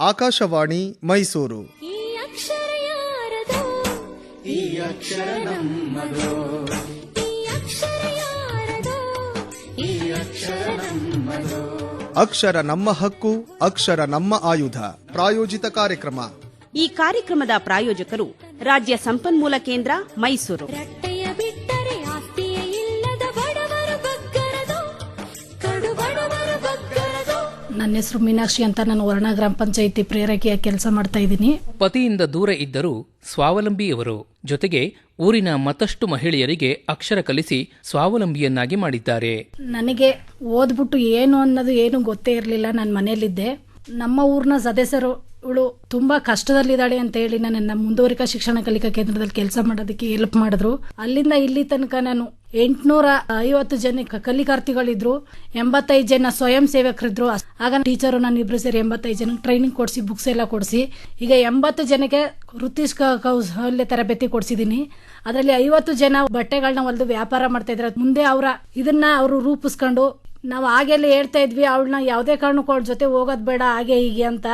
ಆಕಾಶವಾಣಿ ಮೈಸೂರು. ಈ ಅಕ್ಷರ ಯಾರದೋ? ಈ ಅಕ್ಷರ ನಮ್ಮದೋ. ಈ ಅಕ್ಷರ ಯಾರದೋ? ಈ ಅಕ್ಷರ ನಮ್ಮದೋ. ಅಕ್ಷರ ನಮ್ಮ ಹಕ್ಕು ಅಕ್ಷರ ನಮ್ಮ ಆಯುಧ. ಪ್ರಾಯೋಜಿತ ಕಾರ್ಯಕ್ರಮ. ಈ ಕಾರ್ಯಕ್ರಮದ ಪ್ರಾಯೋಜಕರು ರಾಜ್ಯ ಸಂಪನ್ಮೂಲ ಕೇಂದ್ರ ಮೈಸೂರು. ನನ್ನ ಹೆಸರು ಮೀನಾಕ್ಷಿ ಅಂತ ನಾನು ವರ್ಣ ಗ್ರಾಮ ಪಂಚಾಯಿತಿ ಪ್ರೇರಕಿಯ ಕೆಲಸ ಮಾಡ್ತಾ ಇದ್ದೀನಿ. ಪತಿಯಿಂದ ದೂರ ಇದ್ದರೂ ಸ್ವಾವಲಂಬಿಯವರು ಜೊತೆಗೆ ಊರಿನ ಮತ್ತಷ್ಟು ಮಹಿಳೆಯರಿಗೆ ಅಕ್ಷರ ಕಲಿಸಿ ಸ್ವಾವಲಂಬಿಯನ್ನಾಗಿ ಮಾಡಿದ್ದಾರೆ. ನನಗೆ ಓದ್ಬಿಟ್ಟು ಏನು ಅನ್ನೋದು ಏನು ಗೊತ್ತೇ ಇರಲಿಲ್ಲ. ನಾನು ಮನೆಯಲ್ಲಿದ್ದೆ. ನಮ್ಮ ಊರಿನ ಸದಸ್ಯರು ಇವಳು ತುಂಬಾ ಕಷ್ಟದಲ್ಲಿದ್ದಾಳೆ ಅಂತ ಹೇಳಿ ನನ್ನ ಮುಂದುವರಿಕಾ ಶಿಕ್ಷಣ ಕಲಿಕಾ ಕೇಂದ್ರದಲ್ಲಿ ಕೆಲಸ ಮಾಡೋದಕ್ಕೆ ಹೆಲ್ಪ್ ಮಾಡಿದ್ರು. ಅಲ್ಲಿಂದ ಇಲ್ಲಿ ತನಕ ನಾನು ಎಂಟ್ನೂರ ಐವತ್ತು ಜನ ಕಲಿಕಾರ್ಥಿಗಳಿದ್ರು ಎಂಬತ್ತೈದು ಜನ ಸ್ವಯಂ ಸೇವಕರಿದ್ರು. ಆಗ ಟೀಚರು ನಾನು ಇಬ್ರು ಸೇರಿ ಎಂಬತ್ತೈದು ಜನ ಟ್ರೈನಿಂಗ್ ಕೊಡಿಸಿ ಬುಕ್ಸ್ ಎಲ್ಲ ಕೊಡಿಸಿ. ಈಗ ಎಂಬತ್ತು ಜನಕ್ಕೆ ವೃತ್ತಿ ಕೌಶಲ್ಯ ತರಬೇತಿ ಕೊಡಿಸಿದ್ದೀನಿ ಅದರಲ್ಲಿ ಐವತ್ತು ಜನ ಬಟ್ಟೆಗಳನ್ನ ಹೊಲಿದು ವ್ಯಾಪಾರ ಮಾಡ್ತಾ ಇದ್ರೆ. ಮುಂದೆ ಅವರ ಇದನ್ನ ಅವರು ರೂಪಿಸ್ಕೊಂಡು, ನಾವು ಹಾಗೆಲ್ಲ ಹೇಳ್ತಾ ಇದ್ವಿ, ಅವಳನ್ನ ಯಾವುದೇ ಕಾರಣಕ್ಕೂ ಅವಳ ಜೊತೆ ಹೋಗೋದು ಬೇಡ, ಹಾಗೆ ಹೀಗೆ ಅಂತ.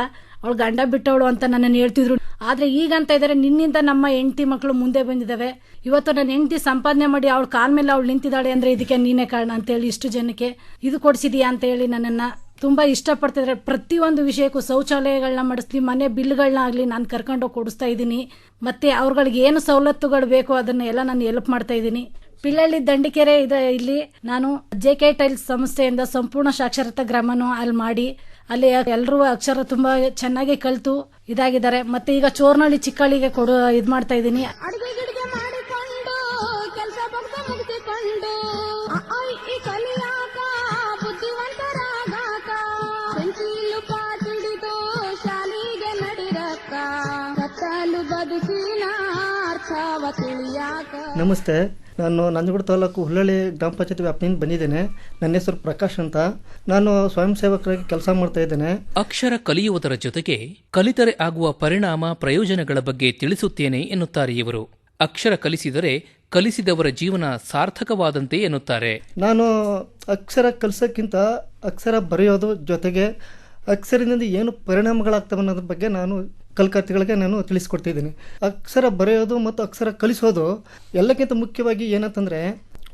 ಅವಳು ಗಂಡ ಬಿಟ್ಟವಳು ಅಂತ ನನ್ನನ್ನು ಹೇಳ್ತಿದ್ರು. ಆದ್ರೆ ಈಗ ಅಂತ ಇದ್ದಾರೆ ನಿನ್ನಿಂದ ನಮ್ಮ ಹೆಂಡತಿ ಮಕ್ಕಳು ಮುಂದೆ ಬಂದಿದ್ದಾವೆ ಇವತ್ತು ನನ್ನ ಹೆಂಡತಿ ಸಂಪಾದನೆ ಮಾಡಿ ಅವಳು ಕಾಲ ಮೇಲೆ ಅವಳು ನಿಂತಿದ್ದಾಳೆ ಅಂದ್ರೆ ಇದಕ್ಕೆ ನೀನೇ ಕಾರಣ ಅಂತ ಹೇಳಿ ಇಷ್ಟು ಜನಕ್ಕೆ ಇದು ಕೊಡಿಸಿದೀಯಾ ಅಂತ ಹೇಳಿ ನನ್ನನ್ನ ತುಂಬಾ ಇಷ್ಟಪಡ್ತಿದ್ದಾರೆ ಪ್ರತಿಯೊಂದು ವಿಷಯಕ್ಕೂ ಶೌಚಾಲಯಗಳನ್ನ ಮಾಡಿಸ್ಲಿ, ಮನೆ ಬಿಲ್ಗಳನ್ನ ಆಗ್ಲಿ ನಾನು ಕರ್ಕೊಂಡೋಗಿ ಕೊಡಿಸ್ತಾ ಇದ್ದೀನಿ. ಮತ್ತೆ ಅವ್ರಗಳಿಗೆ ಏನು ಸವಲತ್ತುಗಳು ಬೇಕೋ ಅದನ್ನ ಎಲ್ಲ ನಾನು ಹೆಲ್ಪ್ ಮಾಡ್ತಾ ಇದ್ದೀನಿ. ಪಿಳ್ಳಳ್ಳಿ ದಂಡಿಕೆರೆ ಇದೆ ಇಲ್ಲಿ. ನಾನು ಜೆ ಕೆ ಟೈಲ್ಸ್ ಸಂಸ್ಥೆಯಿಂದ ಸಂಪೂರ್ಣ ಸಾಕ್ಷರತಾ ಗ್ರಾಮನು ಅಲ್ಲಿ ಮಾಡಿ ಅಲ್ಲಿ ಎಲ್ಲರೂ ಅಕ್ಷರ ತುಂಬಾ ಚೆನ್ನಾಗಿ ಕಲ್ತು ಇದಾಗಿದ್ದಾರೆ. ಮತ್ತೆ ಈಗ ಚೋರ್ನಳ್ಳಿ ಚಿಕ್ಕಳಿಗೆ ಕೊಡು ಇದ್ ಮಾಡ್ತಾ ಇದ್ದೀನಿ. ಅರ್ಥವ ನಮಸ್ತೆ. ನಾನು ನಂಜನಗೂಡು ತಾಲೂಕು ಹುಲ್ಲಳ್ಳಿ ಗ್ರಾಮ ಪಂಚಾಯತ್ ವ್ಯಾಪ್ತಿಯಿಂದ ಬಂದಿದ್ದೇನೆ. ನನ್ನ ಹೆಸರು ಪ್ರಕಾಶ್ ಅಂತ. ನಾನು ಸ್ವಯಂ ಸೇವಕರಾಗಿ ಕೆಲಸ ಮಾಡ್ತಾ ಇದ್ದೇನೆ. ಅಕ್ಷರ ಕಲಿಯುವುದರ ಜೊತೆಗೆ ಕಲಿತರೆ ಆಗುವ ಪರಿಣಾಮ ಪ್ರಯೋಜನಗಳ ಬಗ್ಗೆ ತಿಳಿಸುತ್ತೇನೆ ಎನ್ನುತ್ತಾರೆ ಇವರು. ಅಕ್ಷರ ಕಲಿಸಿದರೆ ಕಲಿಸಿದವರ ಜೀವನ ಸಾರ್ಥಕವಾದಂತೆ ಎನ್ನುತ್ತಾರೆ. ನಾನು ಅಕ್ಷರ ಕಲಿಸೋಕ್ಕಿಂತ ಅಕ್ಷರ ಬರೆಯೋದು ಜೊತೆಗೆ ಅಕ್ಷರದಿಂದ ಏನು ಪರಿಣಾಮಗಳಾಗ್ತವೆ ಅನ್ನೋದ್ರ ಬಗ್ಗೆ ನಾನು ಕಲ್ಕತ್ತಿಗಳಿಗೆ ನಾನು ತಿಳಿಸ್ಕೊಡ್ತಿದ್ದೀನಿ ಅಕ್ಷರ ಬರೆಯೋದು ಮತ್ತು ಅಕ್ಷರ ಕಲಿಸೋದು ಎಲ್ಲಕ್ಕಿಂತ ಮುಖ್ಯವಾಗಿ ಏನಂತಂದರೆ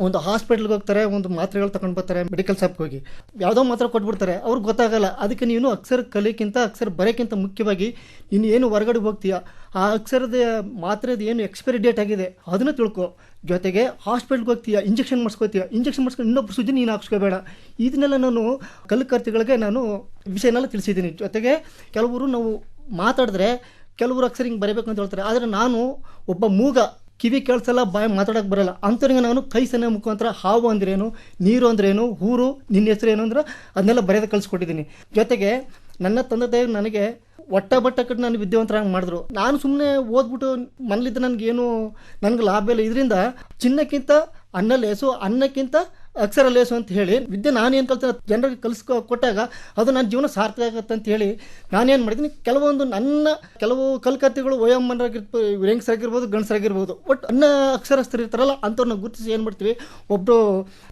ಒಂದು ಹಾಸ್ಪಿಟ್ಲ್ಗೆ ಹೋಗ್ತಾರೆ, ಒಂದು ಮಾತ್ರೆಗಳು ತಗೊಂಡು ಬರ್ತಾರೆ, ಮೆಡಿಕಲ್ ಶಾಪ್ಗೆ ಹೋಗಿ. ಯಾವುದೋ ಮಾತ್ರೆ ಕೊಟ್ಬಿಡ್ತಾರೆ, ಅವ್ರಿಗೆ ಗೊತ್ತಾಗಲ್ಲ. ಅದಕ್ಕೆ ನೀನು ಅಕ್ಷರ ಕಲಿಯಕ್ಕಿಂತ ಅಕ್ಷರ ಬರೆಯಕ್ಕಿಂತ ಮುಖ್ಯವಾಗಿ ನೀನು ಏನು ಹೊರಗಡೆ ಹೋಗ್ತೀಯ? ಆ ಅಕ್ಷರದ ಮಾತ್ರೆದು ಏನು ಎಕ್ಸ್ಪೈರಿ ಡೇಟ್ ಆಗಿದೆ, ಅದನ್ನು ತಿಳ್ಕೊ. ಜೊತೆಗೆ ಹಾಸ್ಪಿಟ್ಲ್ಗೆ ಹೋಗ್ತೀಯ? ಇಂಜೆಕ್ಷನ್ ಮಾಡಿಸ್ಕೋತೀಯ? ಇಂಜೆಕ್ಷನ್ ಮಾಡಿಸ್ಕೊಂಡು ಇನ್ನೊಬ್ಬರು ಸುದ್ದಿ ನೀನು ಹಾಕ್ಸ್ಕೋಬೇಡ. ಇದನ್ನೆಲ್ಲ ನಾನು ಕಲ್ಕರ್ತಿಗಳಿಗೆ ನಾನು ವಿಷಯನೆಲ್ಲ ತಿಳಿಸಿದ್ದೀನಿ. ಜೊತೆಗೆ ಕೆಲವರು ನಾವು ಮಾತಾಡಿದ್ರೆ ಕೆಲವರು ಅಕ್ಷರ ಹಿಂಗೆ ಬರೀಬೇಕು ಅಂತ ಹೇಳ್ತಾರೆ. ಆದರೆ ನಾನು ಒಬ್ಬ ಮೂಗ, ಕಿವಿ ಕೇಳಿಸಲ್ಲ, ಬಾಯಿ ಮಾತಾಡೋಕೆ ಬರಲ್ಲ. ಅಂಥವ್ರಿಗೆ ನಾನು ಕೈ ಸನ್ನೆ ಮುಖಾಂತರ ಹಾವು ಅಂದ್ರೇನು ನೀರು ಅಂದ್ರೇನು ಊರು, ನಿನ್ನ ಹೆಸರು ಏನು ಅಂದ್ರೆ ಅದನ್ನೆಲ್ಲ ಬರೆಯೋದು ಕಲಿಸ್ಕೊಟ್ಟಿದ್ದೀನಿ ಜೊತೆಗೆ ನನ್ನ ತಂದೆ ತಾಯಿ ನನಗೆ ಒಟ್ಟ ಬಟ್ಟ ಕಟ್ಟು ನಾನು ವಿದ್ಯಾವಂತರಾಗಿ ಮಾಡಿದ್ರು. ನಾನು ಸುಮ್ಮನೆ ಓದ್ಬಿಟ್ಟು ಮನೇಲಿದ್ದ ನನಗೇನು, ನನಗೆ ಲಾಭ ಇಲ್ಲ. ಇದರಿಂದ ಚಿನ್ನಕ್ಕಿಂತ ಅನ್ನ ಲೇಸು ಅನ್ನಕ್ಕಿಂತ ಅಕ್ಷರ ಲೇಸು ಅಂತ ಹೇಳಿ, ವಿದ್ಯೆ ನಾನೇನು ಕಲ್ತ ಜನರಿಗೆ ಕಲಿಸ್ಕೊ ಕೊಟ್ಟಾಗ ಅದು ನನ್ನ ಜೀವನ ಸಾರ್ಥಕ ಆಗುತ್ತೆ ಅಂತ ಹೇಳಿ ನಾನೇನು ಮಾಡಿದ್ದೀನಿ ಕೆಲವೊಂದು ನನ್ನ ಕೆಲವು ಕಲ್ಕತ್ತಿಗಳು ವಯೋಮ್ಮನರಾಗಿರ್ಬೋದು ಹೆಂಗಸರಾಗಿರ್ಬೋದು ಗಂಡಸರಾಗಿರ್ಬೋದು ಒಟ್ಟು ಅನ್ನ ಅಕ್ಷರಸ್ಥರು ಇರ್ತಾರಲ್ಲ ಅಂಥವ್ರನ್ನ ಗುರುತಿಸಿ ಏನು ಮಾಡ್ತೀವಿ ಒಬ್ಬರು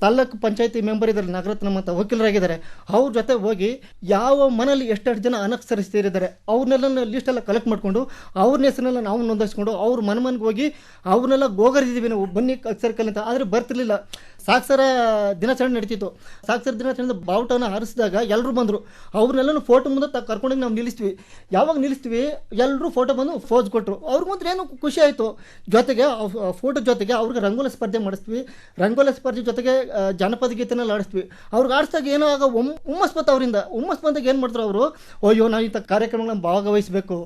ತಾಲ್ಲೂಕು ಪಂಚಾಯತಿ ಮೆಂಬರ್ ಇದ್ದಾರೆ ನಗರತ್ನ ಅಂತ ವಕೀಲರಾಗಿದ್ದಾರೆ, ಅವ್ರ ಜೊತೆ ಹೋಗಿ ಯಾವ ಮನೇಲಿ ಎಷ್ಟೆಷ್ಟು ಜನ ಅನಕ್ಷರಸ್ಥರಿದ್ದಾರೆ ಅವ್ರನ್ನೆಲ್ಲ ಲಿಸ್ಟೆಲ್ಲ ಕಲೆಕ್ಟ್ ಮಾಡಿಕೊಂಡು ಅವ್ರನ್ನ ಹೆಸರನ್ನೆಲ್ಲ ನಾವು ನೋಂದಾಯಿಸ್ಕೊಂಡು, ಅವ್ರ ಮನೆ ಮನೆಗೆ ಹೋಗಿ ಅವ್ರನ್ನೆಲ್ಲ ಗೋಗರಿದ್ದೀವಿ ನಾವು, ಬನ್ನಿ ಅಕ್ಷರ ಕಲಿ ಅಂತ ಆದರೆ ಬರ್ತಿರ್ಲಿಲ್ಲ. ಸಾಕ್ಷರ ದಿನಾಚರಣೆ ನಡೀತಿತ್ತು. ಸಾಕ್ಷರ ದಿನಾಚರಣೆ ಬಾವುಟನ ಹಾರಿಸಿದಾಗ ಎಲ್ಲರೂ ಬಂದರು. ಅವ್ರನ್ನೆಲ್ಲನೂ ಫೋಟೋ ಮುಂದೆ ಕರ್ಕೊಂಡೋಗಿ ನಾವು ನಿಲ್ಲಿಸ್ತೀವಿ. ಯಾವಾಗ ನಿಲ್ಲಿಸ್ತೀವಿ? ಎಲ್ಲರೂ ಫೋಟೋ ಬಂದು ಫೋಸ್ ಕೊಟ್ಟರು ಅವ್ರಿಗೆ ಮಾತ್ರ ಏನು ಖುಷಿ ಆಯಿತು. ಜೊತೆಗೆ ಫೋಟೋ ಜೊತೆಗೆ ಅವ್ರಿಗೆ ರಂಗೋಲಿ ಸ್ಪರ್ಧೆ ಮಾಡಿಸ್ತೀವಿ. ರಂಗೋಲಿ ಸ್ಪರ್ಧೆ ಜೊತೆಗೆ ಜನಪದ ಗೀತೆನೆಲ್ಲ ಆಡಿಸ್ತೀವಿ ಅವ್ರಿಗೆ ಆಡಿಸ್ದಾಗ ಏನೋ ಆಗ ಒಮ್ ಹುಮ್ಮಸ್ ಅವರಿಂದ. ಹುಮ್ಮಸ್ ಏನು ಮಾಡ್ತಾರೆ ಅವರು, ಅಯ್ಯೋ ನಾವು ಇಂಥ ಕಾರ್ಯಕ್ರಮಗಳನ್ನ ಭಾಗವಹಿಸಬೇಕು.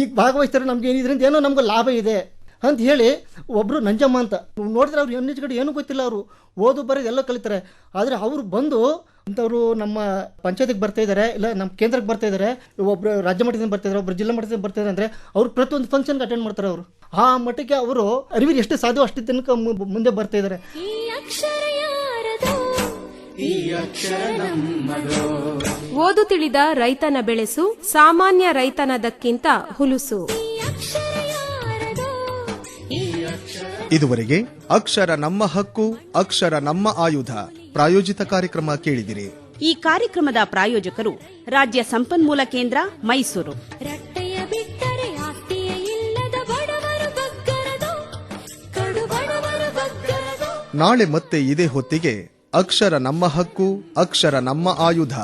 ಈಗ ಭಾಗವಹಿಸ್ತಾರೆ, ನಮ್ಗೆ ಏನಿದ್ರಿಂದ ಏನೋ ನಮ್ಗೆ ಲಾಭ ಇದೆ. ಅಂತ ಹೇಳಿ ಒಬ್ಬರು ನಂಜಮ್ಮ ಅಂತ. ನೋಡಿದ್ರೆ ಅವ್ರು ಎನ್ ಕಡೆ ಏನೂ ಗೊತ್ತಿಲ್ಲ ಅವರು. ಓದು ಬರೋದು ಎಲ್ಲ ಕಲಿತಾರೆ. ಆದರೆ ಅವರು ಬಂದು ಇಂಥವ್ರು ನಮ್ಮ ಪಂಚಾಯತಿಗೆ ಬರ್ತಾ ಇದ್ದಾರೆ ಇಲ್ಲ ನಮ್ಮ ಕೇಂದ್ರಕ್ಕೆ ಬರ್ತಾ ಇದ್ದಾರೆ ಒಬ್ಬರು ರಾಜ್ಯ ಮಟ್ಟದಿಂದ ಬರ್ತಾ ಇದ್ದಾರೆ ಒಬ್ಬರು ಜಿಲ್ಲಾ ಮಟ್ಟದಿಂದ ಬರ್ತಾ ಇದ್ದಾರೆ ಅಂದರೆ ಅವ್ರು ಪ್ರತಿಯೊಂದು ಫಂಕ್ಷನ್ಗೆ ಅಟೆಂಡ್ ಮಾಡ್ತಾರೆ ಅವರು. ಆ ಮಟ್ಟಕ್ಕೆ ಅವರು ಅರಿವಿನ ಎಷ್ಟು ಸಾಧ್ಯ ಅಷ್ಟು ತನಕ ಮು- ಮುಂದೆ ಬರ್ತಾ ಇದ್ದಾರೆ ಈ ಅಕ್ಷರ ಯಾರದೋ? ಓದು ತಿಳಿದ ರೈತನ ಬೆಳೆಸು ಸಾಮಾನ್ಯ ರೈತನದಕ್ಕಿಂತ ಹುಲುಸು. ಇದುವರೆಗೆ ಅಕ್ಷರ ನಮ್ಮ ಹಕ್ಕು ಅಕ್ಷರ ನಮ್ಮ ಆಯುಧ ಪ್ರಾಯೋಜಿತ ಕಾರ್ಯಕ್ರಮ ಕೇಳಿದಿರಿ. ಈ ಕಾರ್ಯಕ್ರಮದ ಪ್ರಾಯೋಜಕರು ರಾಜ್ಯ ಸಂಪನ್ಮೂಲ ಕೇಂದ್ರ ಮೈಸೂರು. ನಾಳೆ ಮತ್ತೆ ಇದೇ ಹೊತ್ತಿಗೆ ಅಕ್ಷರ ನಮ್ಮ ಹಕ್ಕು ಅಕ್ಷರ ನಮ್ಮ ಆಯುಧ.